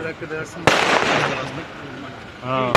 Bırakı dersin. Ha.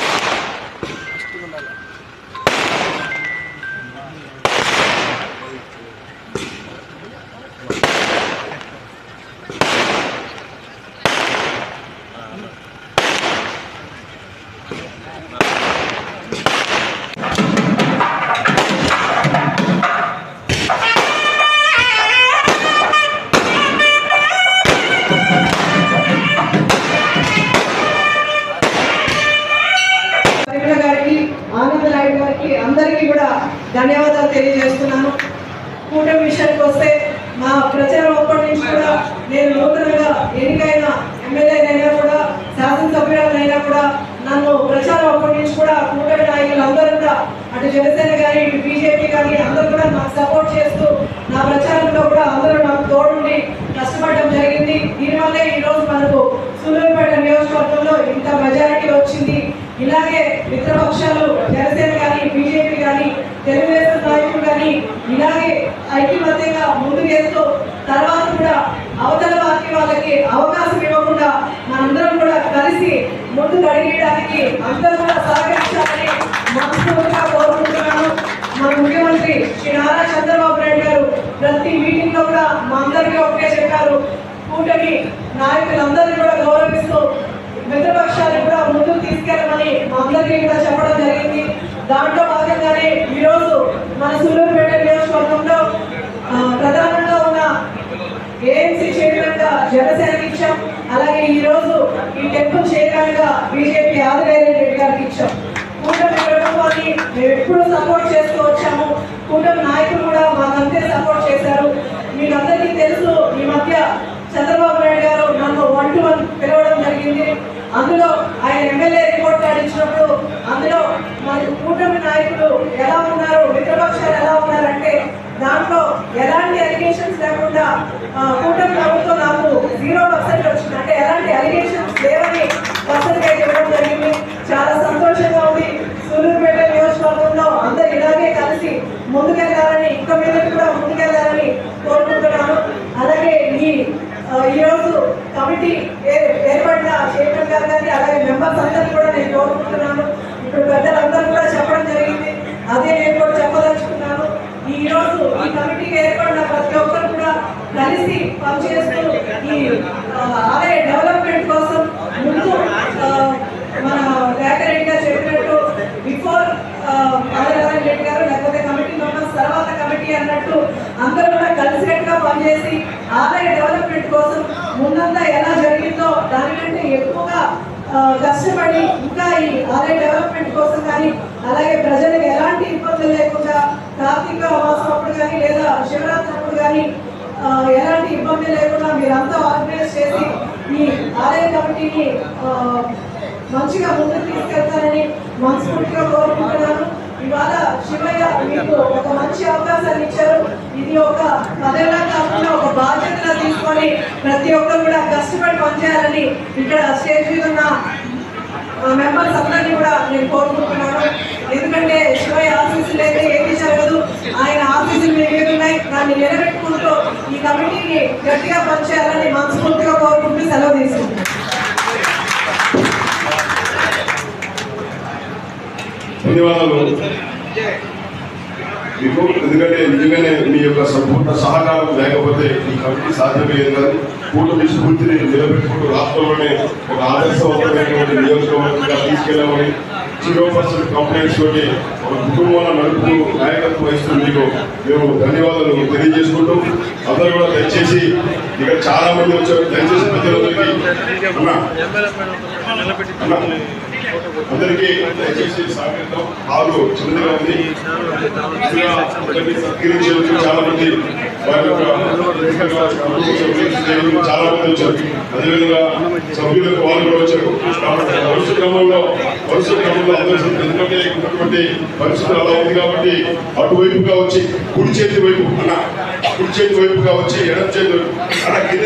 Naidu అందరికీ కూడా ధన్యవాదాలు తెలియజేస్తున్నాను. కూటమి విషయానికి వస్తే మా ప్రచారం అప్పటి నుంచి కూడా నేను నూతనంగా ఎన్నికైన ఎమ్మెల్యేనైనా కూడా శాసనసభ్యులైనా కూడా నన్ను ప్రచారం అప్పటి నుంచి కూడా కూటమి నాయకులు అందరూ కూడా అటు జనసేన కానీ ఇటు బీజేపీ కానీ అందరూ కూడా నాకు సపోర్ట్ చేస్తూ నా ప్రచారంలో కూడా అందరూ నాకు తోడుండి కష్టపడడం జరిగింది. దీనివల్లే ఈరోజు మనకు సూలూరుపేట నియోజకవర్గంలో ఇంత మెజారిటీ వచ్చింది. ఇలాగే మిత్రపక్షాలు జనసేన కానీ బీజేపీ కానీ తెలుగుదేశం నాయకులు కానీ ఇలాగే ఐక్యమత్యంగా ముందుకేస్తూ తర్వాత కూడా అవతల పార్టీ వాళ్ళకి అవకాశం ఇవ్వకుండా మనందరం కూడా కలిసి ముందుకు అడిగేయడానికి అందరూ కూడా సహకరించాలని మనస్ఫూర్తిగా కోరుకుంటున్నాను మన ముఖ్యమంత్రి శ్రీ నారా చంద్రబాబు నాయుడు గారు ప్రతి మీటింగ్లో కూడా మా అందరికీ ఒకటే చెప్పారు కూటమి నాయకులందరినీ కూడా గౌరవిస్తూ మిత్రపక్షాన్ని కూడా ముందుకు తీసుకెళ్ళమని మా అందరికీ కూడా చెప్పడం జరిగింది. దాంట్లో భాగంగానే ఈరోజు మన సూలూరుపేట నియోజకవర్గంలో ప్రధాన ప్రధానంగా ఉన్న ఏఎంసీ చైర్మన్గా జనసేనకి ఇచ్చాం అలాగే ఈ రోజు ఈ టెంపుల్ చైర్మన్గా బీజేపీ ఆదిరేయ రెడ్డి గారికి ఇచ్చాం కూటమి ప్రభుత్వాన్ని మేము ఎప్పుడు సపోర్ట్ చేస్తూ వచ్చాము కూటమి నాయకులు కూడా మాకంతే సపోర్ట్ చేశారు మీకు అందరికీ తెలుసు ఈ మధ్య చంద్రబాబు నాయుడు గారు నన్ను వన్ టు వన్ పిలవడం జరిగింది అందులో ఆయన ఎమ్మెల్యే రిపోర్ట్ కార్డు ఇచ్చినప్పుడు అందులో మరి కూటమి నాయకులు ఎలా ఉన్నారు మిత్రపక్షాలు ఎలా ఉన్నారంటే దాంట్లో ఎలాంటి అలిగేషన్స్ లేకుండా కూటమి ప్రభుత్వం నాకు జీరో పర్సెంట్ వచ్చింది. అంటే ఎలాంటి అలిగేషన్స్ లేవని పర్సెంటేజ్ ఇవ్వడం జరిగింది. చాలా సంతోషంగా ఉంది. సూలూరుపేట నియోజకవర్గంలో అందరు ఇలాగే కలిసి ముందుగా ఇంకా మీద కూడా ముందుకెళ్ళాలని కోరుకుంటున్నాను అలాగే ఈ ఆ, ఈ రోజు కమిటీ ఏ- ఏర్పడిన చైర్మన్ గారు కానీ అలాగే మెంబర్స్ అందరూ కూడా నేను కోరుకుంటున్నాను. ఇప్పుడు పెద్దలందరూ కూడా చెప్పడం జరిగింది. అదే నేను కూడా చెప్పదలుచుకున్నాను. ఈరోజు ఈ కమిటీకి ఏర్పడిన ప్రతి ఒక్కరు కూడా కలిసి పనిచేస్తూ ఈ ఆ, ఆలయ డెవలప్మెంట్ కోసం ముందు మన రేఖరెడ్డి గారు చెప్పినట్టు బిఫోర్ ఆదినారాయణ రెడ్డి గారు లేకపోతే కమిటీ మెంబర్స్ తర్వాత కమిటీ అన్నట్టు అందరూ చేసి కలిసికట్టుగా ఆలయ డెవలప్మెంట్ కోసం ముందంతా ఎలా జరిగిందో దానికంటే ఎక్కువగా కష్టపడి ఇంకా ఈ ఆలయ డెవలప్మెంట్ కోసం కానీ అలాగే ప్రజలకు ఎలాంటి ఇబ్బందులు లేకుండా కార్తీక మాసం అప్పుడు కానీ లేదా శివరాత్రి అప్పుడు కానీ ఎలాంటి ఇబ్బంది లేకుండా మీరంతా ఆర్గనైజ్ చేసి ఈ ఆలయ కమిటీని మంచిగా ముందుకు తీసుకెళ్తారని మనస్ఫూర్తిగా కోరుకుంటున్నాను. ఇవాళ శివయ్య మీకు ఒక మంచి అవకాశాన్ని ఇచ్చారు. ఇది ఒక పదేళ్ళ కాకుండా ఒక బాధ్యతగా తీసుకొని ప్రతి ఒక్కరు కూడా కష్టపడి పనిచేయాలని ఇక్కడ స్టేజ్ మీద ఉన్న మెంబర్స్ అందరినీ కూడా నేను కోరుకుంటున్నాను. ఎందుకంటే శివయ్య ఆఫీసులు అయితే ఏమీ జరగదు. ఆయన ఆఫీసులు మీ మీద ఉన్నాయి. దాన్ని నిలబెట్టుకుంటూ ఈ కమిటీని గట్టిగా పనిచేయాలని మనస్ఫూర్తిగా కోరుకుంటూ సెలవు తీసుకుంటున్నాను. ధన్యవాదాలు. మీకు ఎందుకంటే నిజంగానే మీ యొక్క సంపూర్ణ సహకారం లేకపోతే ఈ కమిటీ సాధ్యమయ్యేది కాదు. కూటమి స్ఫూర్తిని నిలబెట్టుకుంటూ రాష్ట్రంలోనే ఒక ఆదర్శవంతమైనటువంటి నియోజకవర్గంగా తీసుకెళ్ళామని జీరో పర్సెంట్ కంప్లైంట్స్ తోటి ఒక కుటుంబంలో నడుపుతూ నాయకత్వం వహిస్తూ మీకు మేము ధన్యవాదాలు తెలియజేసుకుంటూ అందరూ కూడా దయచేసి ఇక్కడ చాలా మంది వచ్చారు. దయచేసి ప్రజలందరికీ అన్నా అందరికీ దయచేసి సహకరిద్దాం హాలు చిన్నదిగా ఉంది. చాలా మంది వారి యొక్క చాలా మంది వచ్చారు. అదేవిధంగా సభ్యులకు వాళ్ళు కూడా వచ్చారు. కాబట్టి వరుస క్రమంలో వరుస క్రమంలో అందరూ ఎందుకంటే ఉన్నటువంటి పరిస్థితులు అలా ఉంది కాబట్టి అటువైపుగా వచ్చి కుడి చేతి వైపు అన్న కుడి చేతి వైపుగా వచ్చి ఎడమ చేతి వైపు అలా కింద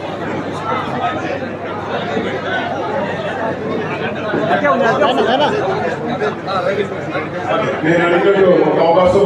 నేను అడిగినట్టు ఒక అవకాశం